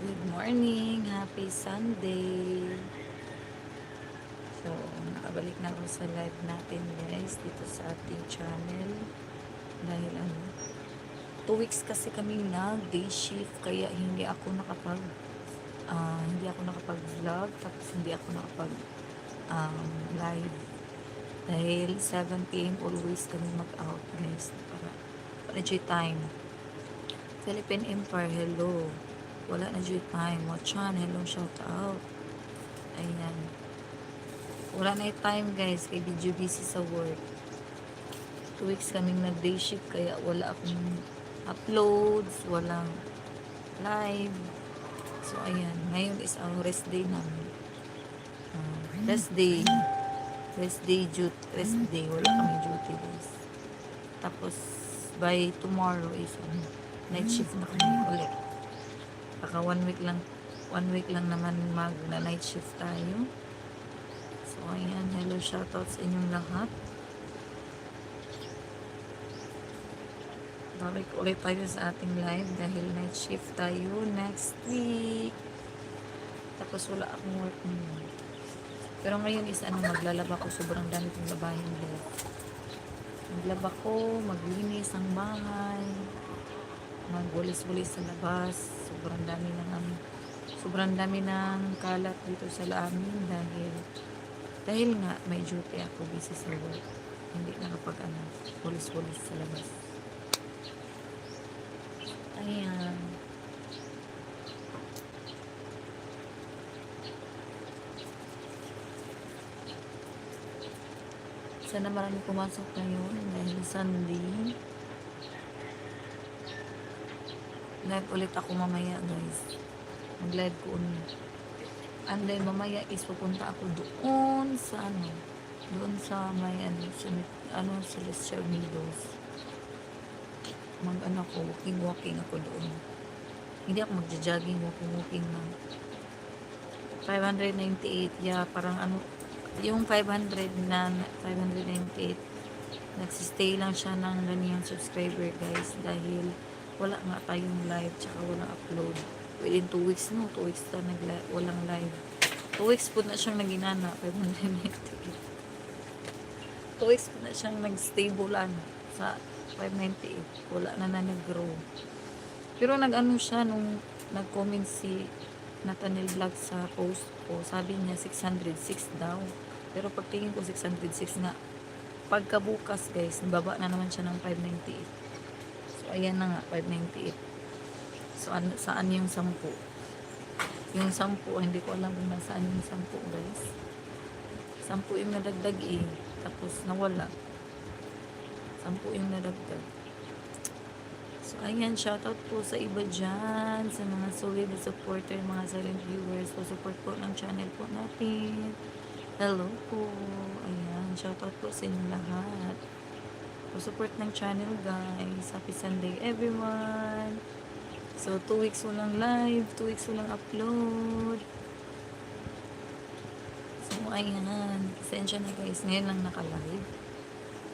Good morning! Happy Sunday! So, nakabalik na ako sa live natin guys dito sa ating channel. Dahil ano, two weeks kasi kami nag day shift kaya hindi ako nakapag ah, hindi ako nakapag vlog tapos hindi ako nakapag um, live dahil 7pm always kami mag out guys para due time Philippine Empire hello wala na due time. Wachan hello shout out. Ayan. Wala na time guys. Kay video busy sa work. Two weeks kaming nag day shift kaya wala akong uploads walang live. So ayan. Ngayon is ang rest day namin. Ah, rest day. Rest day duty rest day. Wala kami duty guys. Tapos by tomorrow is ano, night shift na kami ulit baka one week lang one week lang naman mag na night shift tayo. So ayan. Hello shoutout sa inyong lahat. Balik ulit tayo sa ating live dahil night shift tayo next week. Tapos wala akong work ngayon. Pero ngayon is ano maglalaba ko sobrang dami kong labahin left maglaba ko maglinis ang bahay magwalis-walis sa labas. Sobrang dami ng ano, sobrang dami ng kalat dito sa amin dahil dahil nga may duty ako busy sa work. Hindi nakapag ano walis-walis sa labas. Ayan. Sana marami pumasok ngayon dahil Sunday live ulit ako mamaya guys. Mag live ko ulit. And then mamaya is pupunta ako doon sa ano doon sa may ano sa ano celestial meadows. Mag ano ko walking walking ako doon. Hindi ako magja-jogging walking walking lang 598 yeah parang ano yung 500 na 598 nagsistay lang siya ng ganyan subscriber guys dahil wala nga tayong live tsaka walang upload. Within 2 weeks no 2 weeks na nag walang live. 2 weeks po na siyang naginana 598 2 weeks po na siyang nag-stable ano sa 598 wala na na nag-grow. Pero nag-ano siya nung nag-comment si Nathaniel Vlog sa post ko. Sabi niya 606 daw. Pero pagtingin ko 606 nga. Pagkabukas guys nababa na naman siya ng 598 so ayan na nga 598 so an saan yung 10 yung 10 hindi ko alam kung nasaan yung 10 guys 10 yung nadagdag eh tapos nawala 10 yung nadagdag So, ayan, shoutout po sa iba dyan, sa mga solid supporter, mga silent viewers. So, support po ng channel po natin. Hello po. Ayan, shoutout po sa inyo lahat. Support ng channel, guys. Happy Sunday, everyone. So, 2 weeks walang live, 2 weeks walang upload. So, ayan. Pasensya na, guys. Ngayon lang naka-live.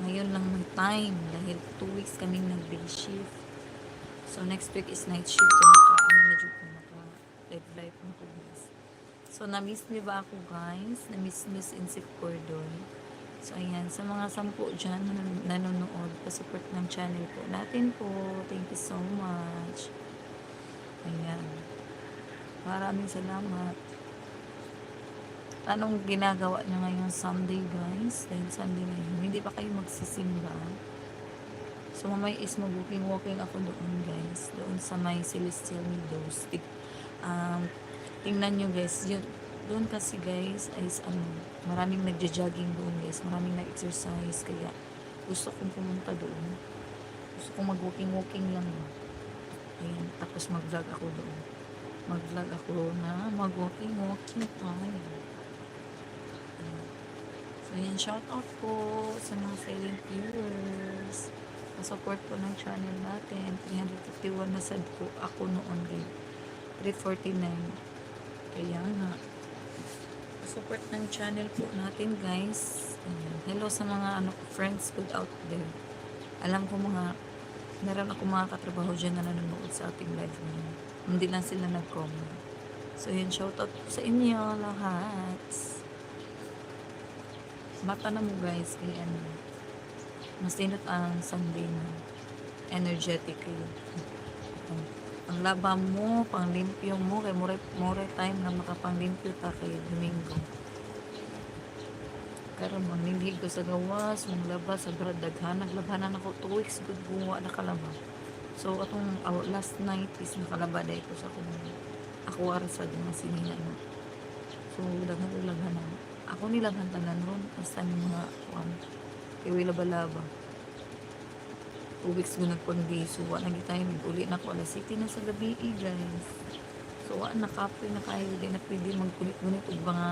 Ngayon lang ng time dahil 2 weeks kaming nag-day shift. So, next week is night shift. So, naka, ano na dyan ko, naka live na ko, guys. So, na-miss niyo ba ako, guys? Na-miss niyo si Insip Cordon. So, ayan. Sa mga sampu dyan na nanonood, pa-support ng channel po natin po. Thank you so much. Ayan. Maraming salamat. Anong ginagawa niyo ngayong Sunday, guys? Dahil Sunday ngayon. Hindi pa kayo magsisimba. So, mamaya is mag-walking-walking ako doon, guys. Doon sa may Celestial Meadows. Um, tingnan nyo, guys. Yun, doon kasi, guys, is, ano, maraming nagja-jogging doon, guys. Maraming nag-exercise. Kaya, gusto kong pumunta doon. Gusto kong mag-walking-walking lang. Ayan. Tapos, mag-vlog ako doon. Mag-vlog ako na mag-walking-walking tayo. So, ayan, shout out po sa mga silent viewers support po ng channel natin. 351 na sad po ako noon din. 349. Kaya nga. Support ng channel po natin guys. Hello sa mga ano, friends good out there. Alam ko mga meron ako mga katrabaho dyan na nanonood sa ating live ngayon. Hindi lang sila nag-comment. So, yun, shoutout po sa inyo lahat. Mata na mo guys, kay ano. Masinot ang Sunday na. Energetic kayo. Ang laba mo, pang limpyo mo, kay more, more time na makapanglimpyo ta kay Domingo. Karon man nindhig ko sa gawas, mong laba sa daghan naglabanan ako 2 weeks good buwa nakalaba. So atong uh, last night is nakalaba dai ko sa akong ako ara sa mga sinina na. So daghan ko laghan na. Ako nilaghan tanan ron basta mga kuan kay wala laba. 2 weeks ko nagpangdi so wa na gitay uli na ko alas 7 na sa gabi eh, guys. So wa na kapoy na kayo di na pwede magkunit-kunit og mga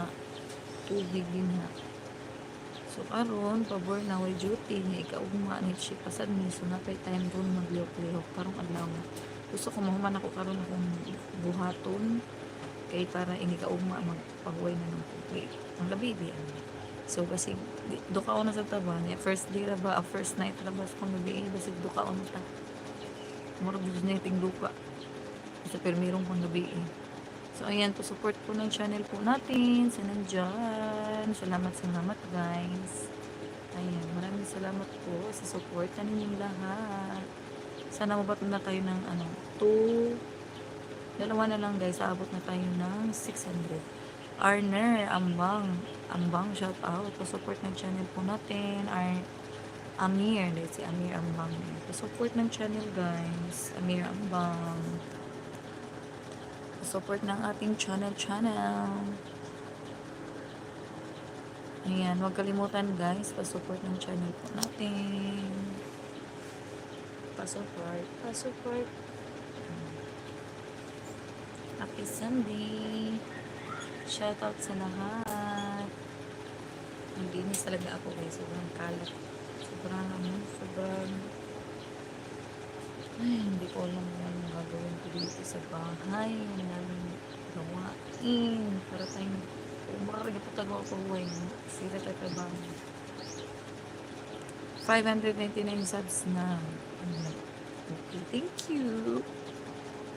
tubig din ha. So karon pabor na way duty ni ikaugma ni si pasad ni so napay time ron maglihok-lihok karong adlaw. Gusto ko mahuman ako karon akong buhaton kay para ini kaugma magpagway na ng tubig. Ang gabi di ano. So kasi di- duka ko na sa taban. Eh, first day ra ba, ah, first night ra ba sa pang gabi eh, basi duka ko na ta. Murag gusto niya ting duka. Sa permirong eh. So, ayan po, support po ng channel po natin sa nandyan. Salamat, salamat guys. Ayan, maraming salamat po sa support na ninyong lahat. Sana mabatong na tayo ng ano, 2, dalawa na lang guys, aabot na tayo ng 600. Arner, Ambang, Ambang, shout out. Pa-support ng channel po natin. Ar Amir, dahil si Amir Ambang. Pa-support ng channel guys. Amir Ambang support ng ating channel channel. Ayan, huwag kalimutan guys, pa-support ng channel po natin. Pa-support, pa-support. Happy Sunday. Shoutout sa lahat. Naglinis talaga ako guys, sobrang kalat. Sobrang ano, sobrang ay, hindi ko alam kung anong gagawin ko dito sa bahay. Ang daming gawain. Para tayong umarag ito tagawa ko buhay. Sira tayo trabaho. 599 subs na. Okay, thank you.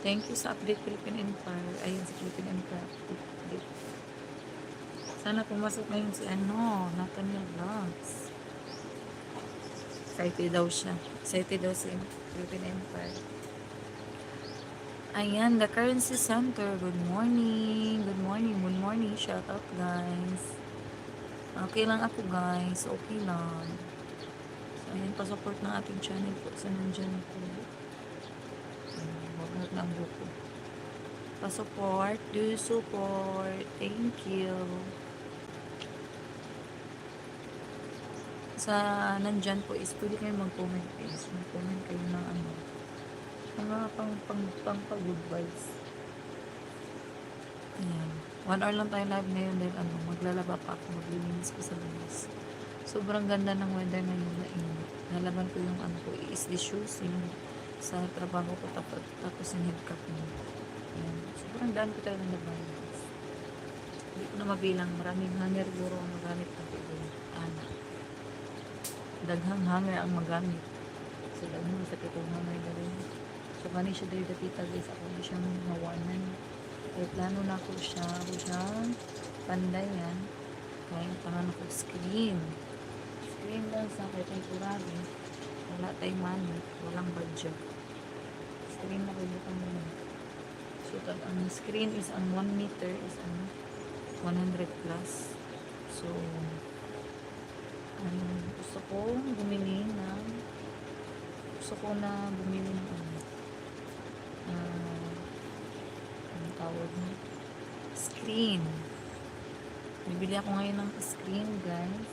Thank you sa Update Philippine Empire. Ayun, sa Philippine Empire. Update. Sana pumasok ngayon si ano, Nathaniel Vlogs. Excited daw siya. Excited daw si Philippine Empire. Ayan, the Currency Center. Good morning. Good morning. Good morning. Shout out, guys. Okay lang ako, guys. Okay lang. So, ayan, pa-support ng ating channel po sa nandyan po. Huwag na lang buko. Pa-support. Do support. Thank you. Sa nandyan po is pwede kayo mag-comment guys. Mag-comment kayo ng ano. Mga pang pang pang pang good vibes. Ayan. One hour lang tayo live ngayon dahil ano, maglalaba pa ako, maglilinis ko sa labas. Sobrang ganda ng weather ngayon na init. Nalaban ko yung ano ko, is the shoes, yung sa trabaho ko tapos, tapos yung head cap mo. Ayan. Sobrang dami ko talaga laban guys. Hindi ko na mabilang, maraming hanger guro ang magamit tubig. Daghang hanger ang magamit. So, daghang sa kitong hanger dali. So, kani siya dali dapita guys. Ako na siyang hawanan. Kaya plano na ko siya. Ako siyang pandayan. Kaya pangan ko screen. Screen lang sa kaya temporary. Wala tayong money. Walang budget. Screen na kayo kang mo. So, tag ang screen is ang 1 meter is ano 100 plus. So, um, gusto ko bumili ng gusto ko na bumili ng ano uh, ang tawag mo screen. Bibili ako ngayon ng screen guys.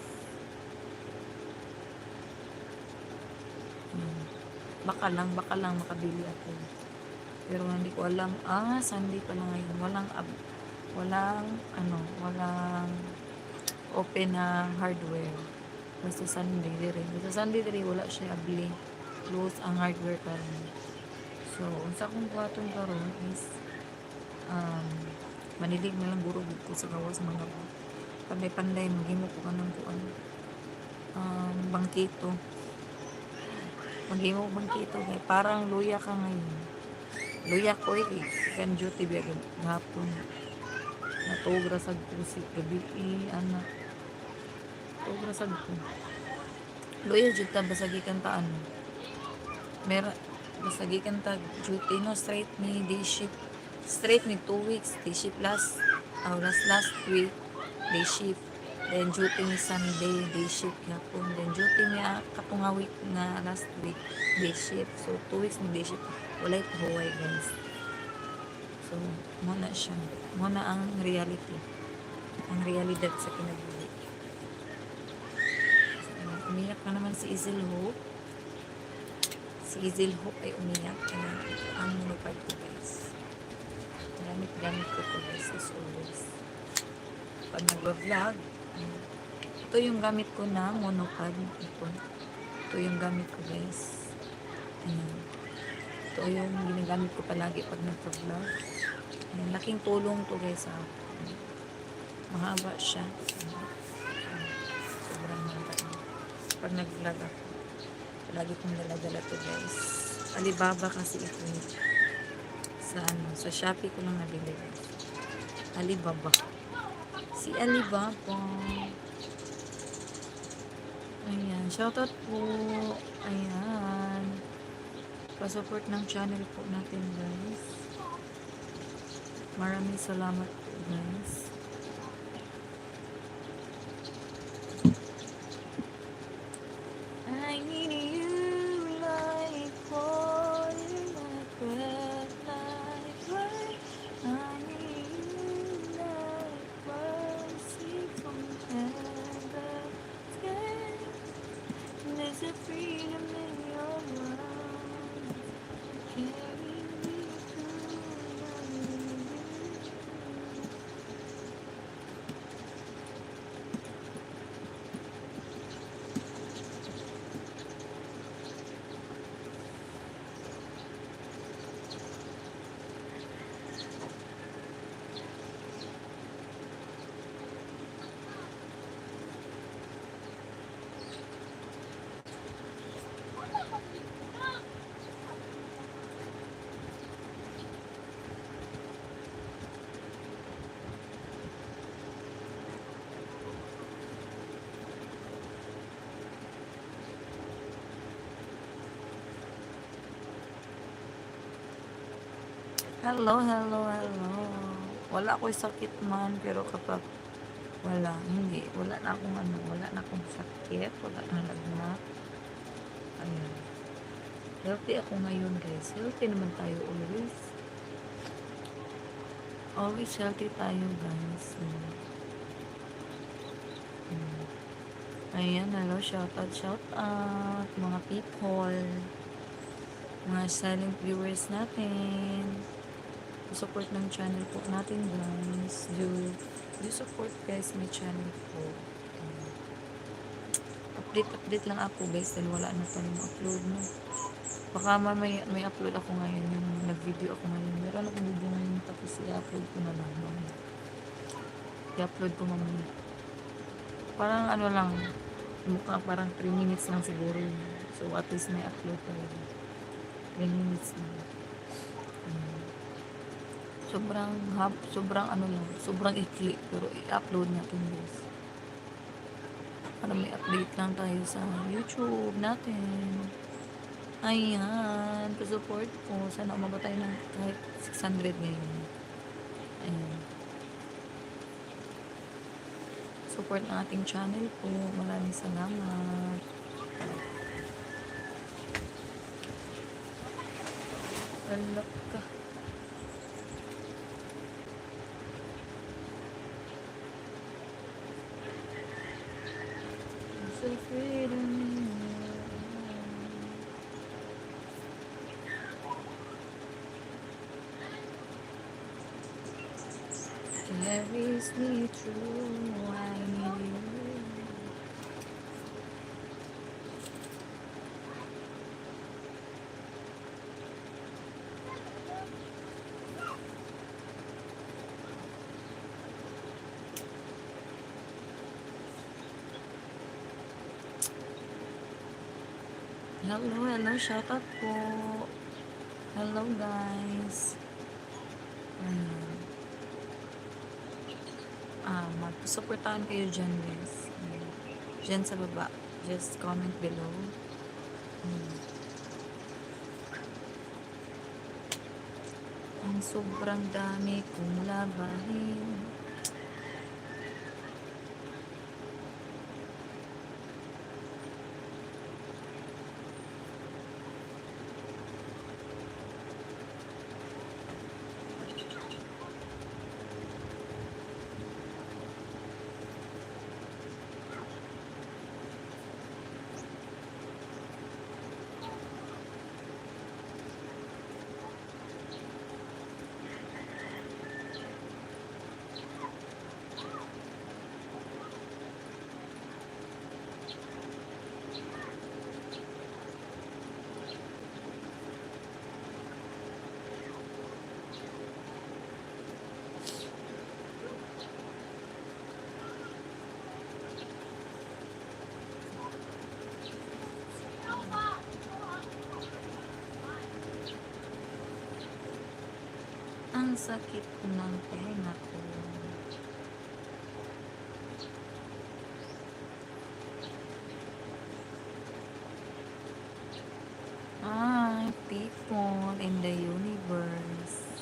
Hmm. baka lang baka lang makabili ako. Pero hindi ko alam. Ah Sunday pa lang ngayon. Walang walang ano walang open na hardware basta Sunday dire basta Sunday dire wala siya abli close ang hardware karon so unsa kong buhaton karon is um manilig na lang guro ko sa gawas mga panday panday maghimo ko kanang kuan um bangkito. Maghimo bangkito. Kay parang luya ka ngayon. Luya ko eh. Kan duty biya hapon. Natugra sa kusi gabi eh, anak. Tugra sa ko. Luya jud ta basagi kan ta ano. Mera basagi kan ta duty no straight ni day shift. Straight ni 2 weeks day shift last oh, last last week day shift. Then duty ni Sunday day shift hapon. Then duty ni ah, katong nga week nga last week day shift. So 2 weeks ni day shift. Walay pahuway guys. So, mo na siya. Mo na ang reality. Ang realidad sa kinabuhi. Umiyak na naman si Izel Hope. Si Izel Hope ay umiyak. Kaya ang monopod ko guys. Gamit-gamit ko to guys as always. Pag nag-vlog, mm, ito yung gamit ko na monopod. Ito. Ito yung gamit ko guys. Ayan. Ito yung ginagamit ko palagi pag nag-vlog. Laking tulong to guys sa akin. Mahaba siya. Ayan. Pag nag-vlog ako, palagi kong dala-dala to guys. Alibaba kasi ito eh. Sa ano, sa Shopee ko lang nabili. Alibaba. Si Alibaba. Ayan, shoutout po. Ayan. Pa-support ng channel po natin guys. Maraming salamat po guys. I need you like oil, like breath, like rain. I need you like mercy from heaven. There's a freedom in your love. Carry me through the night. Hello, hello, hello. Wala ako'y sakit man, pero kapag wala, hindi. Wala na akong ano, wala na akong sakit, wala na lagnat. Ayun. Healthy ako ngayon, guys. Healthy naman tayo always. Always healthy tayo, guys. Mm. Mm. Ayan, hello, shout out, shout out, mga people, mga silent viewers natin support ng channel po natin guys. Do, do support guys my channel po. Um, update, update lang ako guys dahil wala na tayong upload no. Baka ma- may, may upload ako ngayon yung nag-video ako ngayon. Meron akong video ngayon tapos i-upload ko na lang. I-upload ko mamaya. Parang ano lang, mukha parang 3 minutes lang siguro. So at least may upload talaga. 3 minutes lang. Sobrang hab, sobrang ano lang, sobrang ikli pero i-upload natin guys. Para may update lang tayo sa YouTube natin. Ayan, pa-support po. Sana umabot tayo ng kahit 600 ngayon. Ayan. Support ng ating channel po. Maraming salamat. Alak ka. So freedom. Carries me through. I need you. Hello, hello, shoutout po. hello guys. Ayan. Ah, magsuportahan kayo dyan guys. Ayan. Dyan sa baba. Just comment below. Ayan. Ang sobrang dami kong labahin. Ang sakit ng tenga ko. Hi, people in the universe.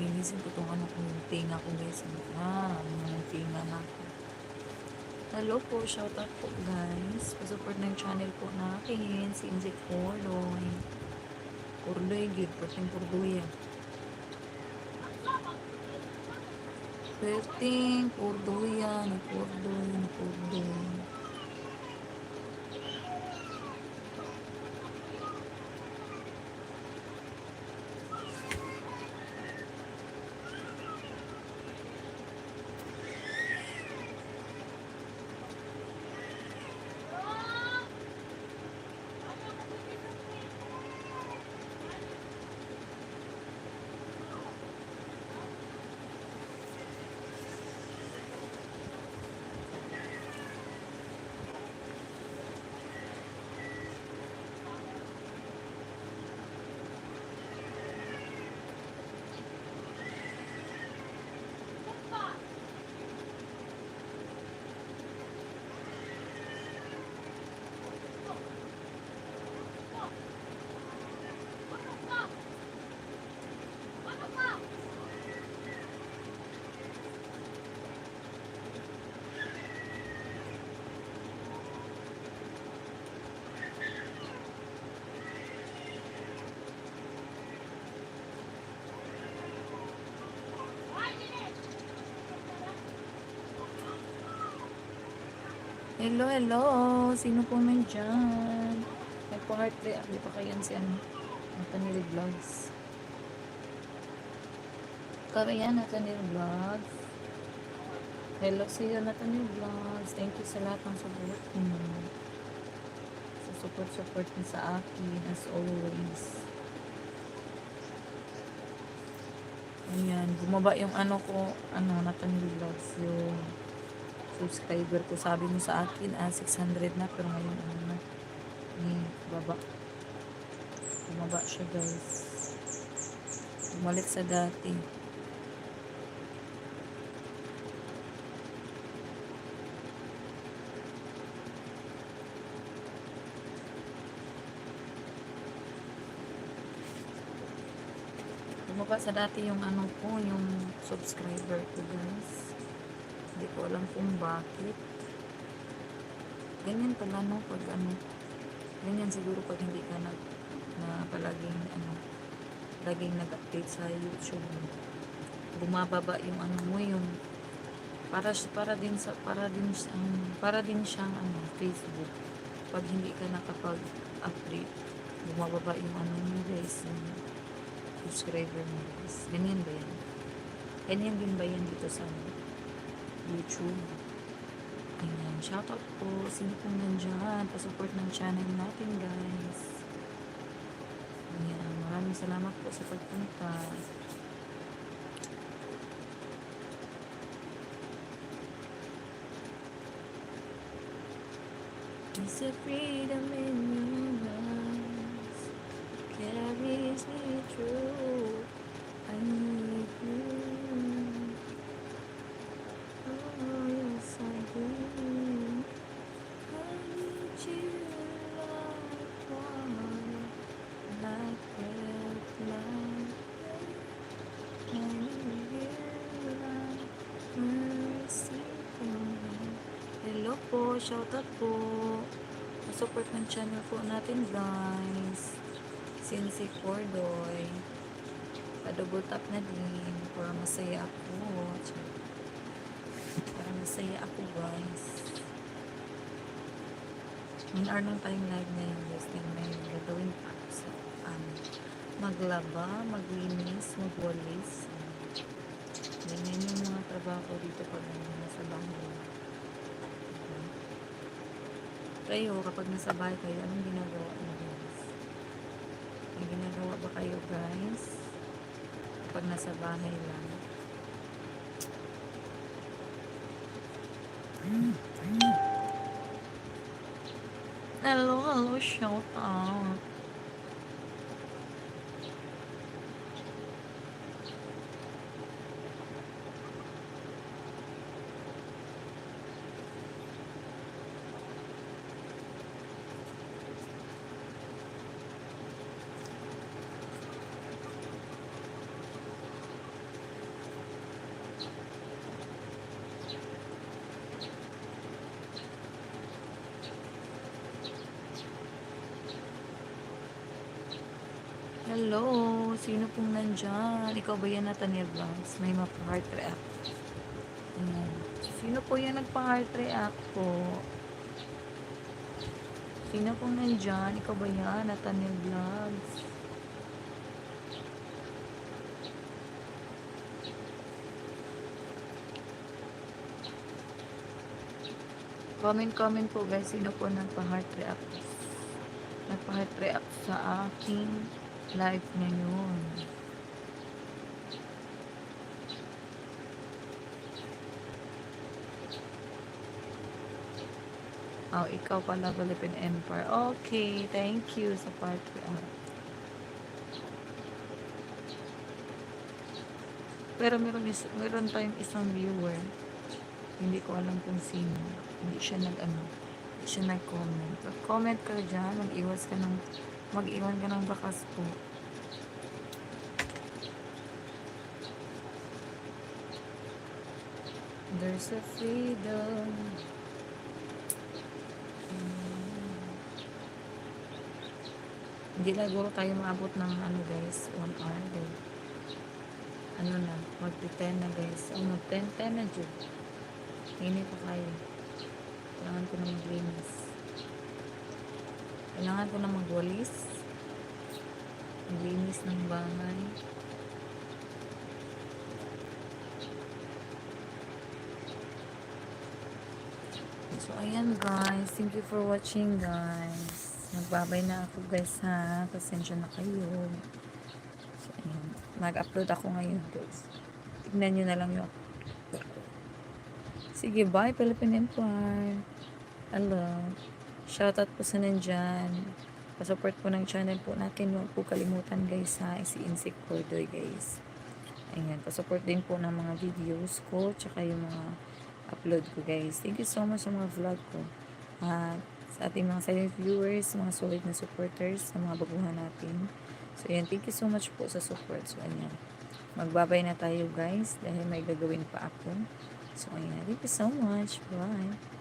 Linisin ko tong ano kong tinga ko guys. Ah, mga tinga na ako. Hello po, shoutout po guys. Pasupport ng channel po natin, si Inzik Poloy. Kurdoy gid, puting kurdoy yan. Puting kurdoy kurdoy, Hello, hello. Sino po nandyan? May pa-heart rate. Hindi pa kayan si ano. Natanili Vlogs. Kaya Natanili Vlogs. Hello sa iyo, Natanili Vlogs. Thank you sa lahat ng support mo. Sa support-support mo sa akin, as always. Ayan, bumaba yung ano ko, ano, Natanili Vlogs, yung subscriber ko. Sabi mo sa akin, ah, 600 na, pero ngayon, ano na, ni baba. Bumaba siya, guys. Bumalik sa dati. Bumaba sa dati yung ano ko, yung subscriber ko, guys. Hindi ko alam kung bakit. Ganyan pala no pag ano. Ganyan siguro pag hindi ka nag na palaging ano laging nag-update sa YouTube. Bumababa yung ano mo yung para para din sa para din siyang para din siyang ano Facebook. Pag hindi ka nakapag-update, bumababa yung ano mo guys, yung subscriber mo guys. Ganyan ba yan? Ganyan din ba yan dito sa ano? YouTube. Ayan, shoutout po. Sino pong nandyan? Pasupport ng channel natin, guys. Ayan, maraming salamat po sa pagpunta. It's a freedom in your eyes. carries me through. I need you. Oh, yes, I do. I need you like water, like breath, like air. I need you like mercy from heaven. Hello po, shoutout po. Support ng channel po natin guys. Sinsi Cordoy. Pa-double na din para masaya ako. Para masaya ako guys. One hour lang tayong live ngayon guys. Then may gagawin pa ako sa ano. Maglaba, maglinis, magwalis. Ganyan yung mga trabaho dito pag nasa bahay. Okay. Kayo, kapag nasa bahay kayo, anong ginagawa niyo guys? May ginagawa ba kayo guys? Kapag nasa bahay lang. Hello, hello, shout out. Hello, sino pong nandyan? Ikaw ba yan Nathaniel Blancs? May mapa-heart react. Ayan. Sino po yan nagpa-heart react po? Sino pong nandyan? Ikaw ba yan Nathaniel Vlogs? Comment, comment po guys. Sino po nagpa-heart react? Nagpa-heart react sa aking live ngayon. Oh, ikaw pala Philippine Empire. Okay, thank you sa part. Pero meron, is, meron tayong isang viewer. Hindi ko alam kung sino. Hindi siya nag ano. Hindi siya nag-comment. Comment ka dyan. Mag-iwas ka ng mag-iwan ka ng bakas po. There's a freedom. Mm. Hindi na siguro tayo maabot ng ano guys, one hour din. Ano na, mag-10 na guys. Oh, mag-10, 10 na dyan. Hindi pa kayo. Kailangan ko na maglinis. Kailangan ko na magwalis. Maglinis ng bahay. So, ayan guys. Thank you for watching guys. Magbabay na ako guys ha. Pasensya na kayo. So, ayan. Mag-upload ako ngayon guys. Tignan nyo na lang yung Sige, bye Philippine Empire. Hello. Shoutout po sa nandyan. Pasupport po ng channel po natin. Huwag po kalimutan guys ha. Si Insik Cordoy guys. Ayan. Pasupport din po ng mga videos ko. Tsaka yung mga upload ko guys. Thank you so much sa mga vlog ko. At sa ating mga silent viewers, mga solid na supporters, sa mga baguhan natin. So ayan, thank you so much po sa support. So ayan, magbabay na tayo guys dahil may gagawin pa ako. So ayan, thank you so much. Bye.